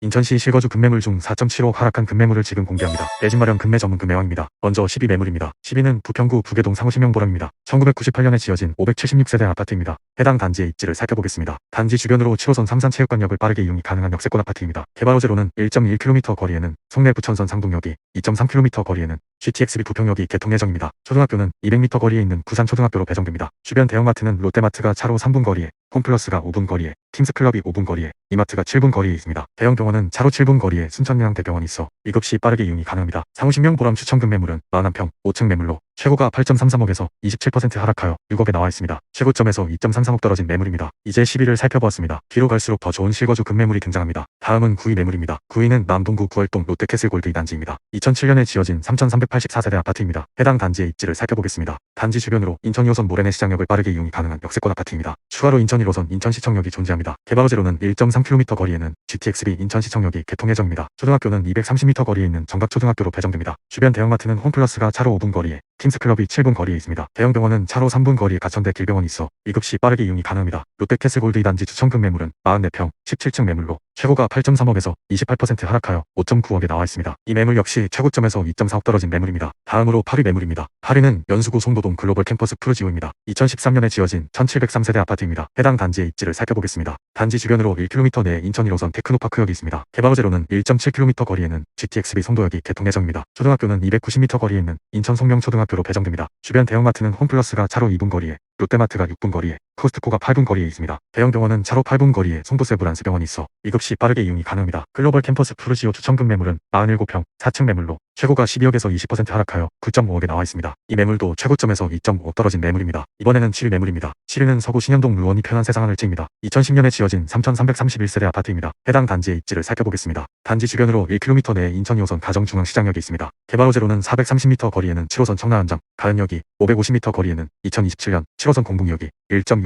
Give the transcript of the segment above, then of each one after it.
인천시 실거주 급매물 중 4.75 하락한 급매물을 지금 공개합니다. 내 집 마련 급매 전문 급매왕입니다. 먼저 12 매물입니다. 12는 부평구 부계동 상호심형 보람입니다. 1998년에 지어진 576세대 아파트입니다. 해당 단지의 입지를 살펴보겠습니다. 단지 주변으로 7호선 삼산체육관역을 빠르게 이용이 가능한 역세권 아파트입니다. 개발 호재로는 1.1km 거리에는 송내 부천선 상동역이, 2.3km 거리에는 GTXB 부평역이 개통 예정입니다. 초등학교는 200m 거리에 있는 부산초등학교로 배정됩니다. 주변 대형마트는 롯데마트가 차로 3분 거리에, 홈플러스가 5분 거리에, 팀스클럽이 5분 거리에, 이마트가 7분 거리에 있습니다. 대형 병원은 차로 7분 거리에 순천요양 대병원이 있어 위급시 빠르게 이용이 가능합니다. 상호신명 보람 추천금 매물은 41평, 5층 매물로 최고가 8.33억에서 27% 하락하여 6억에 나와 있습니다. 최고점에서 2.33억 떨어진 매물입니다. 이제 10위를 살펴보았습니다. 뒤로 갈수록 더 좋은 실거주 급매물이 등장합니다. 다음은 9위 매물입니다. 9위는 남동구 구월동 롯데캐슬 골드 2단지입니다. 2007년에 지어진 3,384세대 아파트입니다. 해당 단지의 입지를 살펴보겠습니다. 단지 주변으로 인천 2호선 모래내 시장역을 빠르게 이용이 가능한 역세권 아파트입니다. 추가로 인천 1호선 인천시청역이 존재합니다. 개발 호재로는 1.3km 거리에 있는 GTXB 인천시청역이 개통 예정입니다. 초등학교는 230m 거리에 있는 정각초등학교로 배정됩니다. 주변 대형마트는 홈플러스가 차로 5분 거리에 팀스클럽이 7분 거리에 있습니다. 대형 병원은 차로 3분 거리에 가천대 길병원이 있어 위급시 빠르게 이용이 가능합니다. 롯데캐슬 골드 2단지 추천금 매물은 44평, 17층 매물로 최고가 8.3억에서 28% 하락하여 5.9억에 나와 있습니다. 이 매물 역시 최고점에서 2.4억 떨어진 매물입니다. 다음으로 8위 매물입니다. 8위는 연수구 송도동 글로벌 캠퍼스 푸르지오입니다. 2013년에 지어진 1703세대 아파트입니다. 해당 단지의 입지를 살펴보겠습니다. 단지 주변으로 1km 내에 인천 1호선 테크노파크역이 있습니다. 개발 호재로는 1.7km 거리에는 GTXB 송도역이 개통 예정입니다. 초등학교는 290m 거리에 있는 인천 송명초등학교 로 배정됩니다. 주변 대형마트는 홈플러스가 차로 2분 거리에 롯데마트가 6분 거리에 코스트코가 8분 거리에 있습니다. 대형 병원은 차로 8분 거리에 송도세브란스 병원이 있어 위급시 빠르게 이용이 가능합니다. 글로벌 캠퍼스 푸르지오 추천금 매물은 47평 4층 매물로 최고가 12억에서 20% 하락하여 9.5억에 나와 있습니다. 이 매물도 최고점에서 2.5억 떨어진 매물입니다. 이번에는 7위 매물입니다. 7위는 서구 신현동 루원이 편한 세상 하늘채입니다. 2010년에 지어진 3,331세대 아파트입니다. 해당 단지의 입지를 살펴보겠습니다. 단지 주변으로 1km 내에 인천 2호선 가정중앙시장역이 있습니다. 개발 호재로는 430m 거리에는 7호선 청라한장, 가은역이, 550m 거리에는 2027년 7호선 공북역이,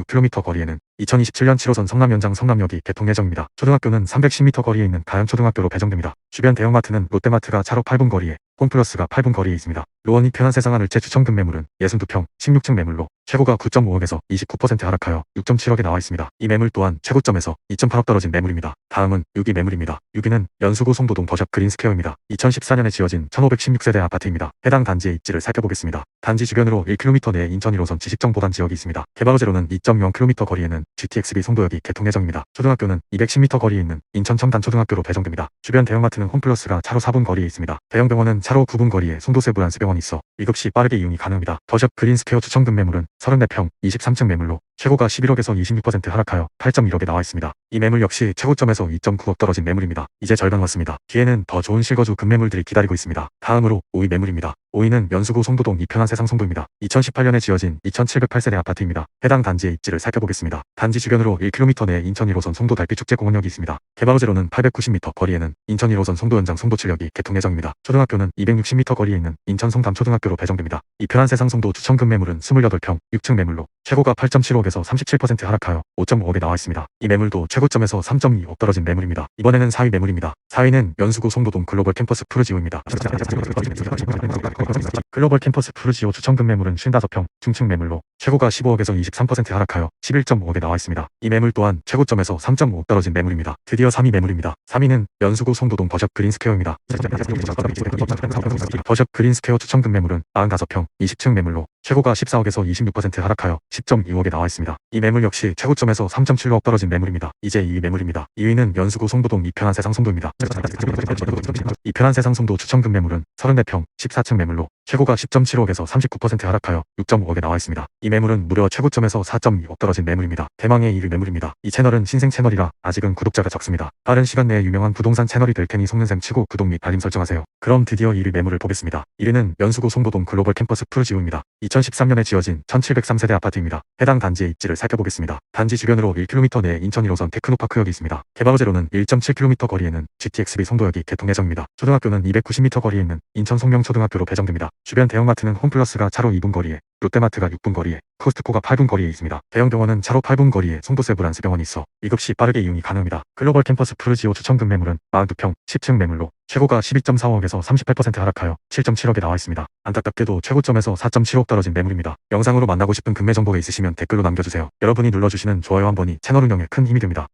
1.6km 거리에는 2027년 7호선 성남 연장 성남역이 개통 예정입니다. 초등학교는 310m 거리에 있는 가양초등학교로 배정됩니다. 주변 대형마트는 롯데마트가 차로 8분 거리에, 홈플러스가 8분 거리에 있습니다. 로원이 편한 세상 하늘채 추천금 매물은 62평, 16층 매물로 최고가 9.5억에서 29% 하락하여 6.7억에 나와 있습니다. 이 매물 또한 최고점에서 2.8억 떨어진 매물입니다. 다음은 6위 매물입니다. 6위는 연수구 송도동 버샵 그린스퀘어입니다. 2014년에 지어진 1516세대 아파트입니다. 해당 단지의 입지를 살펴보겠습니다. 단지 주변으로 1km 내에 인천 1호선 지식정보단 지역이 있습니다. 개발 호재로는 2.0km 거리에는 GTXB 송도역이 개통 예정입니다. 초등학교는 210m 거리에 있는 인천 청단초등학교로 배정됩니다. 주변 대형마트는 홈플러스가 차로 4분 거리에 있습니다. 대형 병원은 차로 9분 거리에 송도세 브란스 병원 이 있어 위급시 빠르게 이용이 가능합니다. 버샵 그린스퀘어 추천금 매물은 34평, 23층 매물로 최고가 11억에서 26% 하락하여 8.1억에 나와 있습니다. 이 매물 역시 최고점에서 2.9억 떨어진 매물입니다. 이제 절반 왔습니다. 뒤에는 더 좋은 실거주 급매물들이 기다리고 있습니다. 다음으로 5위 매물입니다. 5위는 연수구 송도동 이편한 세상 송도입니다. 2018년에 지어진 2708세대 아파트입니다. 해당 단지의 입지를 살펴보겠습니다. 단지 주변으로 1km 내에 인천 1호선 송도 달빛축제공원역이 있습니다. 개발 호재로는 890m 거리에는 인천 1호선 송도 연장 송도칠역이 개통 예정입니다. 초등학교는 260m 거리에 있는 인천 송담초등학교로 배정됩니다. 이편한 세상 송도 추천금 매물은 28평, 6층 매물로 최고가 8.75억에서 37% 하락하여 5.5억에 나와 있습니다. 이 매물도 최고점에서 3.2억 떨어진 매물입니다. 이번에는 4위 매물입니다. 4위는 연수구 송도동 글로벌 캠퍼스 푸르지오입니다. 글로벌 캠퍼스 푸르지오 추천금 매물은 55평, 중층 매물로 최고가 15억에서 23% 하락하여 11.5억에 나와 있습니다. 이 매물 또한 최고점에서 3.5억 떨어진 매물입니다. 드디어 3위 매물입니다. 3위는 연수구 송도동 버샵 그린스퀘어입니다. 버샵 그린스퀘어 추천금 매물은 95평, 20층 매물로 최고가 14억에서 26% 하락하여 10.2억에 나와 있습니다. 이 매물 역시 최고점에서 3.7억 떨어진 매물입니다. 이제 2위 매물입니다. 2위는 연수구 송도동 이편한 세상 송도입니다. 이편한 세상 송도 추천금 매물은 34평, 14층 매물로 최고가 10.7억에서 39% 하락하여 6.5억에 나와 있습니다. 이 매물은 무려 최고점에서 4.2억 떨어진 매물입니다. 대망의 1위 매물입니다. 이 채널은 신생 채널이라 아직은 구독자가 적습니다. 빠른 시간 내에 유명한 부동산 채널이 될 테니 속는셈 치고 구독 및 알림 설정하세요. 그럼 드디어 1위 매물을 보겠습니다. 1위는 연수구 송도동 글로벌 캠퍼스 푸르지오입니다. 2013년에 지어진 1703세대 아파트입니다. 해당 단지의 입지를 살펴보겠습니다. 단지 주변으로 1km 내에 인천 1호선 테크노파크역이 있습니다. 개발 호재로는 1.7km 거리에는 GTXB 송도역이 개통 예정입니다. 초등학교는 290m 거리에 있는 인천 송명초등학교로 배정됩니다. 주변 대형마트는 홈플러스가 차로 2분 거리에 롯데마트가 6분 거리에 코스트코가 8분 거리에 있습니다. 대형 병원은 차로 8분 거리에 송도세 브란스 병원이 있어 위급시 빠르게 이용이 가능합니다. 글로벌 캠퍼스 푸르지오 추천금 매물은 42평 10층 매물로 최고가 12.45억에서 38% 하락하여 7.7억에 나와 있습니다. 안타깝게도 최고점에서 4.7억 떨어진 매물입니다. 영상으로 만나고 싶은 금매 정보가 있으시면 댓글로 남겨주세요. 여러분이 눌러주시는 좋아요 한 번이 채널 운영에 큰 힘이 됩니다.